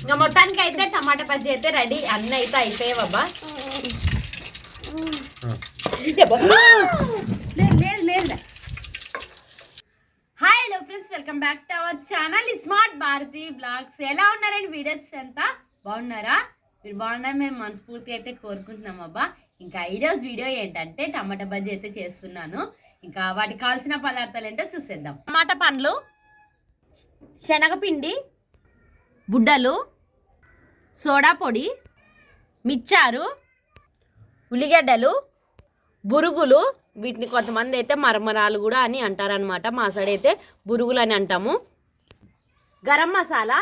ఇంకా మొత్తానికి అయితే టమాటా బజ్జీ అయితే రెడీ. అన్నీ అయితే అయిపోయాయి బాబా. లేదు లేదు లేదు. Hi hello friends welcome back to our channel smart Bharathi blogs ఎలా ఉన్నారండి? వీడియోస్ అంతా బాగున్నారా? మీరు బాగున్నా మేము మనస్ఫూర్తి అయితే కోరుకుంటున్నాం అబ్బా. ఇంకా ఈరోజు వీడియో ఏంటంటే టమాటా బజ్జీ అయితే చేస్తున్నాను. ఇంకా వాటికి కావాల్సిన పదార్థాలు ఏంటో చూసేద్దాం. టమాటా పండ్లు శనగపిండి బుడ్డలు సోడా పొడి మిచ్చారు ఉల్లిగడ్డలు బురుగులు వీటిని కొంతమంది అయితే మరమరాలు కూడా అని అంటారనమాట మా సైడ్ అయితే బురుగులు అని అంటాము. గరం మసాలా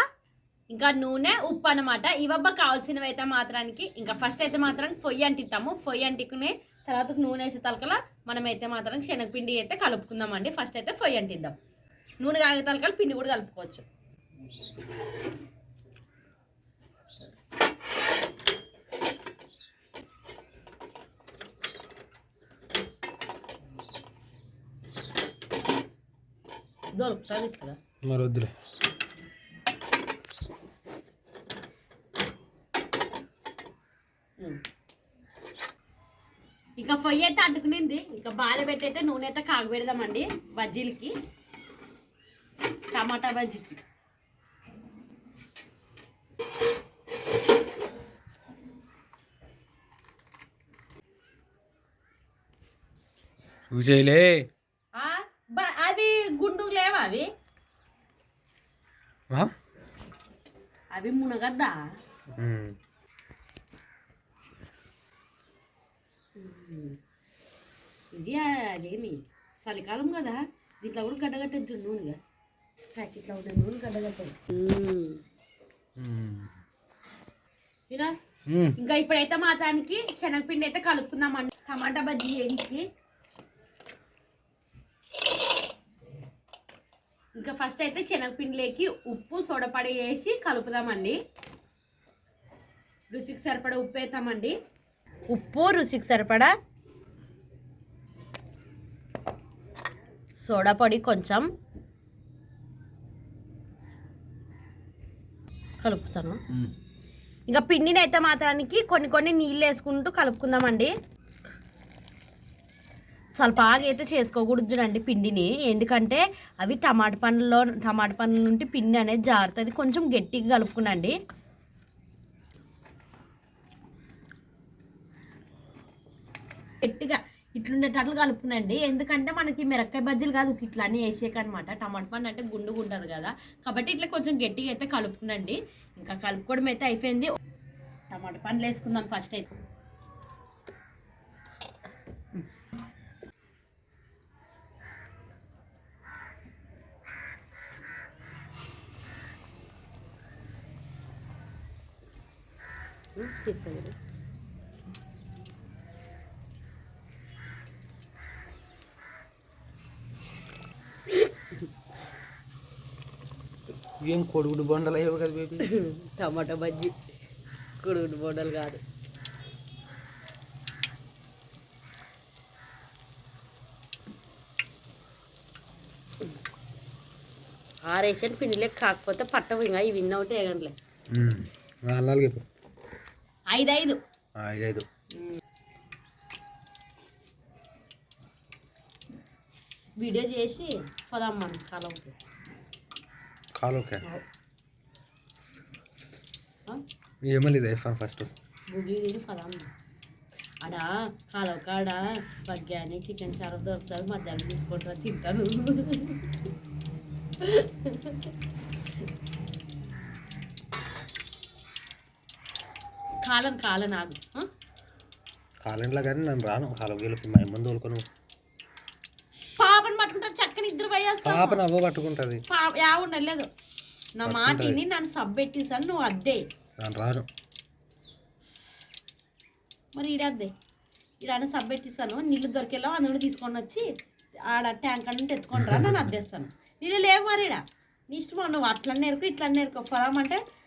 ఇంకా నూనె ఉప్పు అనమాట ఇవబ్బ కావాల్సినవి అయితే మాత్రానికి ఇంకా ఫస్ట్ అయితే మాత్రం పొయ్యి అంటిస్తాము పొయ్యి అంటికునే తర్వాత నూనె వేసే తలకల మనం అయితే మాత్రం శనగపిండి అయితే కలుపుకుందామండి. ఫస్ట్ అయితే పొయ్యి అంటిద్దాం. నూనె కాగే తలకల పిండి కూడా కలుపుకోవచ్చు. దొరుకుతుంది ఇట్లా మరి వద్దులే ఇక పొయ్యి అయితే అంటుకునింది. ఇక బాల పెట్టి అయితే నూనె అయితే కాగబెడదామండి బజ్జీలకి. టమాటా బజ్జీకి బ- గుండుకు లేవా అవి? అవి మునగద్దా. ఇది అదేమి? చలికాలం కదా. దీంట్లో కూడా గడ్డగట్టచ్చు నూనెగా. ప్యాకెట్లో ఉండే నూనె గడ్డగట్టదు. ఇలా. ఇంకా ఇప్పుడైతే మాత్రానికి శనగపిండి అయితే కలుపుకుందామండి. టమాటా బజ్జీ వేడికి ఇంకా ఫస్ట్ అయితే శనగపిండిలోకి ఉప్పు సోడపడి వేసి కలుపుదామండి. రుచికి సరిపడా ఉప్పు వేస్తామండి ఉప్పు రుచికి సరిపడా సోడా పొడి కొంచెం కలుపుతాను. ఇంకా పిండిని అయితే మాత్రానికి కొన్ని కొన్ని నీళ్ళు వేసుకుంటూ కలుపుకుందామండి. చాలా బాగా అయితే చేసుకోకూడదు అండి పిండిని. ఎందుకంటే అవి టమాటా పండ్లలో టమాటా పండ్ల నుండి పిండి అనేది జారుతుంది. కొంచెం గట్టిగా కలుపుకునండి. గట్టిగా ఇట్లుండేటట్లు కలుపుకునండి. ఎందుకంటే మనకి మిరక్కాయ బజ్జీలు కాదు ఇట్లా అన్నీ వేసేకనమాట టమాటా పండు అంటే గుండు ఉండదు కదా. కాబట్టి ఇట్లా కొంచెం గట్టిగా అయితే కలుపుకునండి. ఇంకా కలుపుకోవడం అయితే అయిపోయింది. టమాటా పండ్లు వేసుకుందాం ఫస్ట్ అయితే. తీస్తుంది ఏం కొడుగుడు బొండలు అయ్యవు కదా బేబీ? టమాటా బజ్జీ. కుడుగుడు బోడలు కాదు. ఆరేసిన పిండిలే కాకపోతే పట్టవు ఇంకా ఇవి విన్ ఒకటి అలాగే ఇప్పుడు ఐదు ఐదు ఐదు ఐదు వీడియో చేసి పోదాం మనం కాలంకి ఏమలేదు ఐఫోన్ ఫస్ట్. బుగి తిని పోదాం ఆడ కాలం కాడ బగ్గాని చికెన్ చార దొరుకుతుంది మధ్యాహ్నం తీసుకుంటారా తింటాను కాలం కాలం ఆగు ఆ? కాలంలో కానీ నన్ను రాను. కాలు గెలుపు మా ముందు తోలుకొని పాపని పట్టుకుంటా చక్కని ఇద్దరు పోయేస్తాం. పాపను అవ్వ పట్టుకుంటుంది. పాప యా ఉండలేదు నా మాట విని నన్ను సబ్బెట్టేసాను నువ్వు అద్దే. నేను రాను. మరి ఈడద్దే ఈడ సబ్బెట్టిస్తాను నీళ్ళు దొరికేలా అందులో తీసుకొని వచ్చి ఆడ ట్యాంక్ నుండి తెచ్చుకుంటారా నన్ను అద్దేస్తాను. నీళ్ళు లేవు మరి ఈడ. నీ ఇష్టం నువ్వు అట్లా నేర్కో ఇట్లా నేర్కో పోదామంటే ఆ,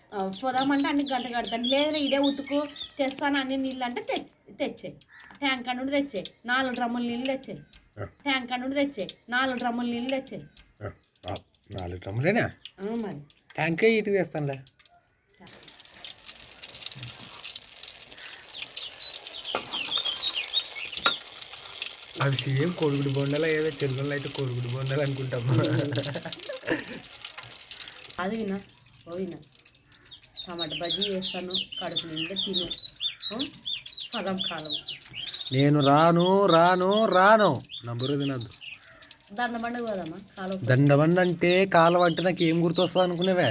పోదామంటే అన్ని గంట కడతాను. లేదా ఇదే ఉతుకు తెస్తాను అన్ని నీళ్ళు అంటే తెచ్చాయి ట్యాంక్ నుండి తెచ్చాయి నాలుగు డ్రమ్ముల నీళ్ళు తెచ్చాయి ట్యాంక్ నుండి తెచ్చాయి నాలుగు డ్రమ్ముల నీళ్ళు తెచ్చాయి నాలుగు డ్రమ్ములేనా? మరి. ఇటు తెస్తానులే. అది సేమ్ కోడిగుడి బొండలు ఏదో చెల్లెళ్ళు అయితే కోడిగుడి బొండలు అనుకుంటాం. అది వినా ఓ వినా. టమాటా బజ్జీ చేస్తాను కడుపు నిండా తిను. ఆ? పదం కాలం. నేను రాను రాను రాను. నా బుర్ర తినద్దు. దండ పండుగ పోదామా? కాలం దండబండ అంటే కాలం అంటే నాకు ఏం గుర్తొస్తుంది అనుకునేవే?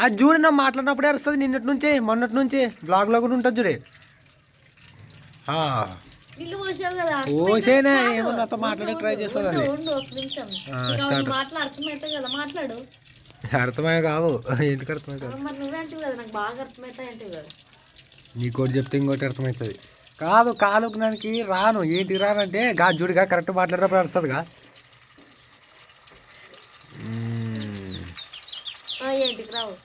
అది చూడు నా మాట్లాడినప్పుడే వస్తుంది నిన్నటి నుంచే మొన్నటి నుంచి. బ్లాగ్లో కూడా ఉంటుంది చూడే ఆ, ఓసేనే ఏమో నాతో మాట్లాడే ట్రై చేస్తుంది ఆ, మాట్లాడు. అర్థమయ్యే కావు. ఎందుకు అర్థమవుతుంది కాదు. మరి నువ్వే అంటివి కదా నాకు బాగా అర్థమవుతాయి అంటివి కదా. నీకోటి చెప్తే ఇంకోటి అర్థమవుతుంది. కాదు కాలుకునానికి రాను. ఏంటి రానంటే గా చూడుగా కరెక్ట్ మాట్లాడినప్పుడు. ఆ, ఏంటికి రావు.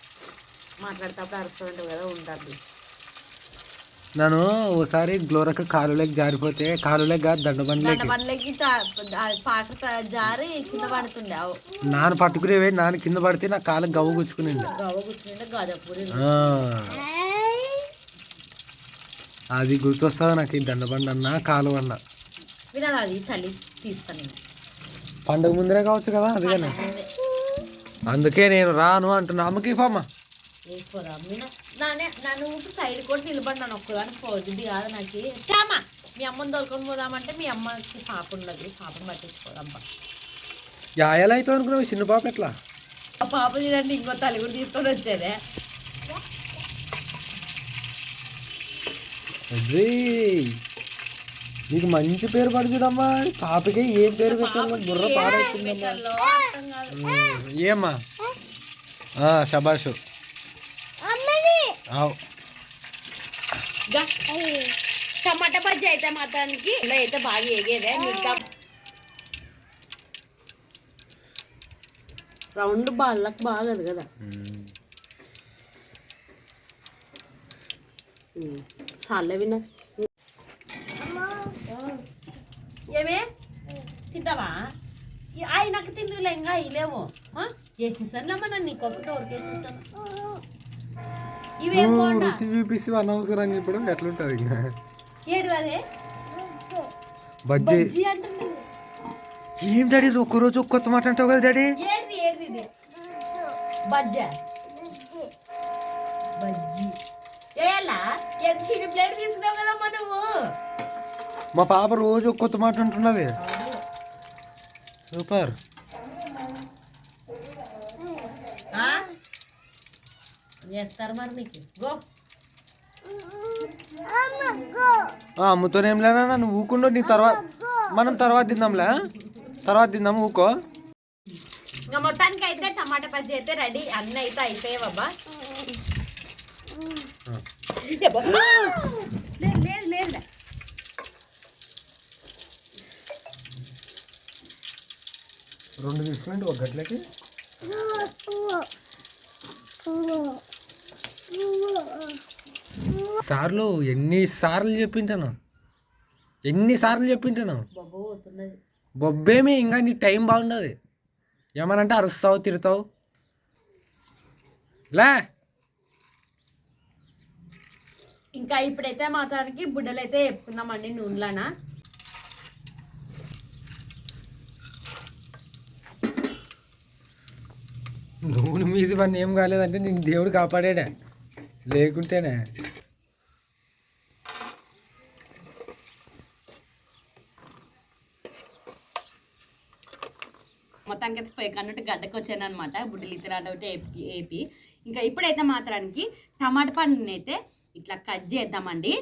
మాట్లాడేటప్పుడు అర్థం అంటావు కదా ఉంటుంది నన్ను ఓసారి గ్లోరక్ కాలులోకి జారిపోతే కాలులోకి కాదు దండబండ్లేకి జారి కింద పడుతుండే. అవు. నాన్న పట్టుకునేవే నాన్న కింద పడితే నా కాలు గవ్వ ఆ. అది గుర్తొస్తుంది నాకు ఈ దండబండి అన్న కాలు అన్న? వినాలి అది తల్లి తీస్తాను నేను. పండుగ ముందరే కావచ్చు కదా అందుకని. అందుకే నేను రాను అంటున్నా. అమ్మకి ఫమ్మ నానే నన్ను ఊపి సైడ్ కూడా నిలబడినాను ఒక్కదాని పోతుంది కాదు నాకు. కామా మీ అమ్మని తోలుకొని పోదామంటే మీ అమ్మకి పాప ఉండదు. పాపను పట్టించుకోదమ్మా యాయలు అవుతుంది అనుకున్నావు? చిన్న పాప ఎట్లా? ఆ పాప చూడండి ఇంకో తల్లి కూడా తీసుకొని వచ్చేదే. అదే నీకు మంచి పేరు పడి చూడమ్మా పాపకి ఏం పేరు పెట్టాలో బుర్ర పాడైతుందమ్మా. ఉమ్, ఏమ్మా. గా. టమాటా బజ్జీ అయితే మాత్రానికి ఇలా అయితే బాగా ఎగేదే మిగతా రౌండ్ బాళ్ళకి బాగదు కదా. చాలే విన ఏమే? తింటావా? ఈ- అయి నాకు తిందులే ఇంకా అయ్యలేవు వేసిస్తానులేమ్మా నన్ను నీకు ఒకటి వేసిస్తాను ఇవేం నువ్వు రుచి చూపిస్తూ అనవసరం ఇప్పుడు ఎట్లుంటుంది ఇంకా? ఏడు అదే? బజ్జీ. ఏం డాడీ ఒక్క రోజు కొత్త మాట అంటావు కదా డాడీ? ఏది ఏది ఇది? బజ్జా. బజ్జీ. ఏలా ఎంత చిన్న ప్లేట్ తీసుకున్నావు కదమ్మా నువ్వు? మా పాప రోజు కొత్త మాట అంటున్నది. సూపర్ ఆ? చేస్తారు మరి నీకు? గో. ఆ, అమ్ముతోనే ఏం లేనా? నువ్వు ఊకుండో నీ తర్వాత మనం తర్వాత తిందాంలే తర్వాత తిందాం ఊకో. ఇంకా మొత్తానికి అయితే టమాటా బజ్జీ అయితే రెడీ. అన్నీ అయితే అయిపోయావబ్బా లేదు లేదు లేదు రెండు తీసుకోండి ఒక గట్లకి సార్లు ఎన్ని సార్లు చెప్పింటాను? ఎన్ని సార్లు చెప్పింటాను? బొబ్బేమి ఇంకా నీ టైం బాగుండదు. ఏమనంటే అరుస్తావు తిరుతావు లే! ఇంకా ఇప్పుడైతే మాత్రానికి బుడ్డలు అయితే చెప్పుకుందామండి నూనెలానా. నూనె మీసి పని ఏం కాలేదంటే నేను దేవుడు కాపాడాడే? లేకుంటేనే. మొత్తానికి అయితే పోయి కన్నట్టు గడ్డకు వచ్చాను అనమాట బుడ్డలు ఇతరాలు ఒకటి ఏపి ఏపి. ఇంకా ఇప్పుడైతే మాత్రానికి టమాటా పండుని అయితే ఇట్లా కట్ చేద్దామండి.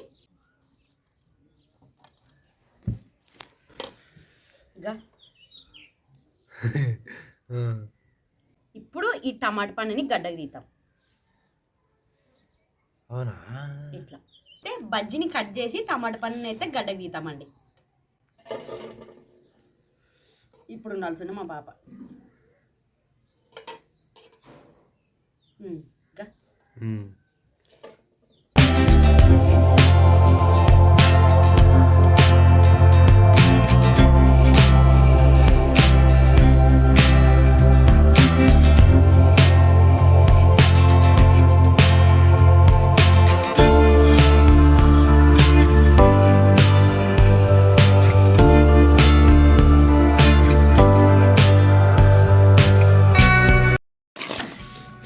ఇప్పుడు ఈ టమాటా పండుని గడ్డకు తీద్దాం. అవునా? ఇట్లా. అంటే బజ్జిని కట్ చేసి టమాటా పండుని అయితే గడ్డకు తీద్దామండి. ఇప్పుడు ఉండాల్సిన మా పాప. ఇంకా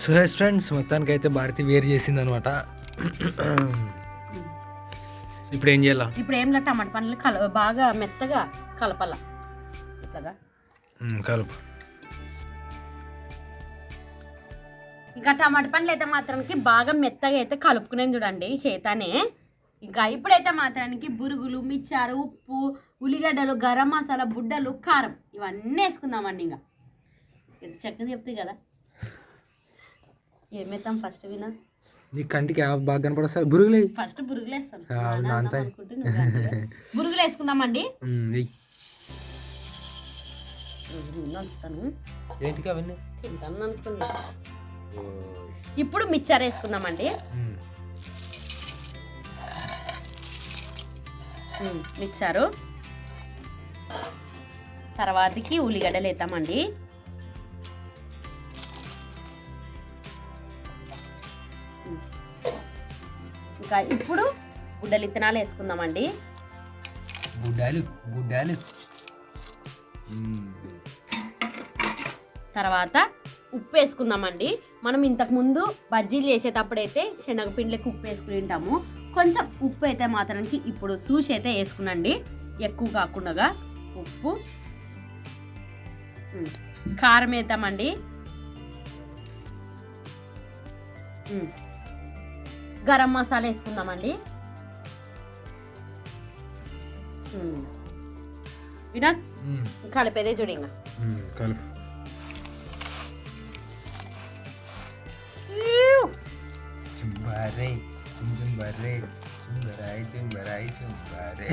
సో హెస్ ఫ్రెండ్స్ మొత్తానికి అయితే భారతి వేరు చేసింది అనమాట ఇప్పుడు ఏం చేయాలా? ఇప్పుడు ఏం టమాటా పండ్లు కల బాగా మెత్తగా కలపాల. ఇట్లాగా కలుపు. ఇంకా టమాటా పండ్లు అయితే మాత్రానికి బాగా మెత్తగా అయితే కలుపుకునేది చూడండి చేతానే. ఇంకా ఇప్పుడైతే మాత్రానికి బురుగులు మిచ్చారు ఉప్పు ఉల్లిగడ్డలు గరం మసాలా బుడ్డలు కారం ఇవన్నీ వేసుకుందామండి ఇంకా. చక్కగా చెప్తాయి కదా. ఏమేస్తాం ఫస్ట్ వినా? నీ కంటికి బాగా కనపడొస్తుంది బురుగులే. ఫస్ట్ బురుగులు వేస్తాం ఆ, అవునా, నాన్న అంతే. బురుగులు వేసుకుందామండి మ్మ్, వెయ్. ఉంచుతాను ఏంటికి అవన్నీ? తింటాను అనుకున్నా ఇప్పుడు మిక్చర్ వేసుకుందామండి. మిక్చరు. తర్వాతకి ఉల్లిగడ్డలు వేద్దామండి. ఇంకా ఇప్పుడు గుడ్డలు ఇత్తనాలు వేసుకుందామండి బుడ్డాలు మ్మ్. తర్వాత ఉప్పు వేసుకుందామండి మనం ఇంతకుముందు బజ్జీలు చేసేటప్పుడైతే శనగపిండిలకి ఉప్పు వేసుకుని ఉంటాము కొంచెం ఉప్పు అయితే మాత్రానికి ఇప్పుడు చూసి అయితే వేసుకునండి ఎక్కువ కాకుండా ఉప్పు. కారం వేద్దామండి. గరం మసాలా వేసుకుందామండి. మ్మ్. కలిపేదే చూడు ఇంకా. మ్మ్, కలుపు. చుంబారే చుంబరే చుంబరాయి చుంబరాయి చుంబారే.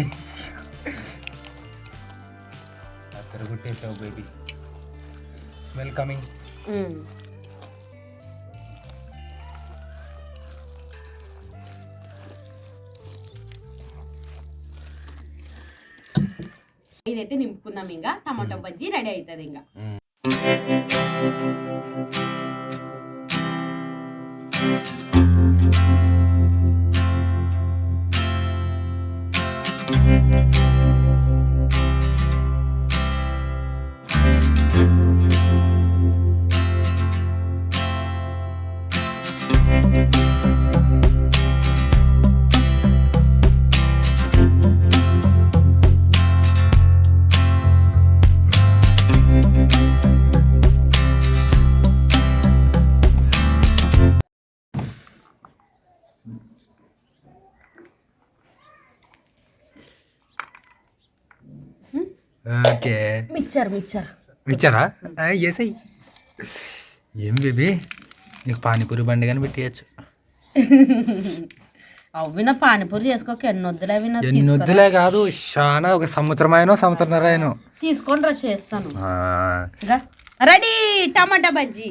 అత్తర కొట్టేసావు బేబీ స్మెల్ కమింగ్ ఇదైతే నింపుకుందాం ఇంకా టమాటో బజ్జీ రెడీ అవుతుంది ఇంకా ఓకే. మిక్చర్ ఇచ్చారా ఎసై ఏం బేబీ? నీకు పానీపూరి బండి కానీ పెట్టేయచ్చు. అవిన పానీపూరి చేసుకోక ఎన్ని వద్దులే అవి ఎన్ని వద్దులే కాదు చాలా ఒక సంవత్సరం అయినో సంవత్సరం అయినో. తీసుకొని రా చేస్తాను. రెడీ టమాటా బజ్జీ.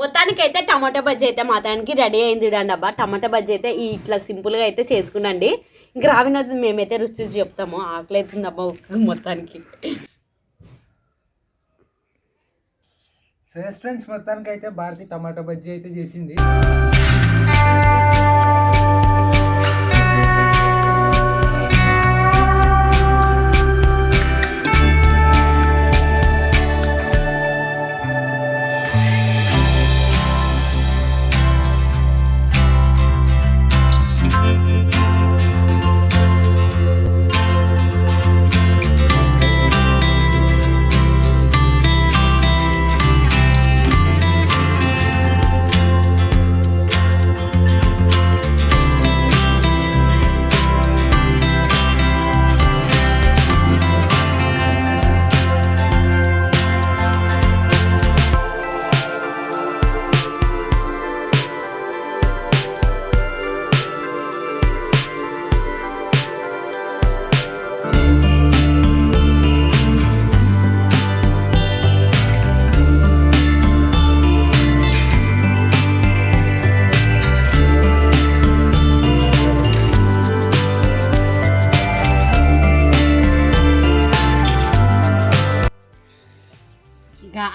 మొత్తానికి అయితే టమాటా బజ్జీ అయితే మాత్రానికి రెడీ అయింది అబ్బా. టమాటా బజ్జీ అయితే ఇట్లా సింపుల్గా అయితే చేసుకునండి ఇంకా రావినది మేమైతే రుచి చెప్తాము. ఆకలి అవుతుంది అబ్బా ఒక్క మొత్తానికి. సో ఫ్రెండ్స్ మొత్తానికి అయితే భారతి టమాటా బజ్జీ అయితే చేసింది.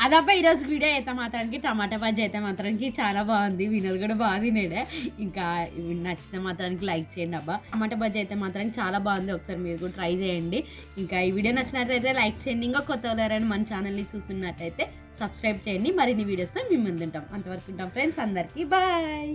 అబ్బాయి ఈరోజు వీడియో అయితే మాత్రానికి. టమాటా బజ్జీ అయితే మాత్రానికి చాలా బాగుంది. వినోద్ కూడా బాగా తినేడే. ఇంకా నచ్చితే మాత్రానికి లైక్ చేయండి అబ్బా. టమాటా బజ్జీ అయితే మాత్రానికి చాలా బాగుంది. ఒకసారి మీరు కూడా ట్రై చేయండి. ఇంకా ఈ వీడియో నచ్చినట్లయితే లైక్ చేయండి. ఇంకా కొత్త వాళ్ళని మన ఛానల్ని చూస్తున్నట్టయితే సబ్స్క్రైబ్ చేయండి. మరిన్ని వీడియోస్తో మేము ముందుంటాం. అంతవరకు ఉంటాం ఫ్రెండ్స్. అందరికీ బాయ్.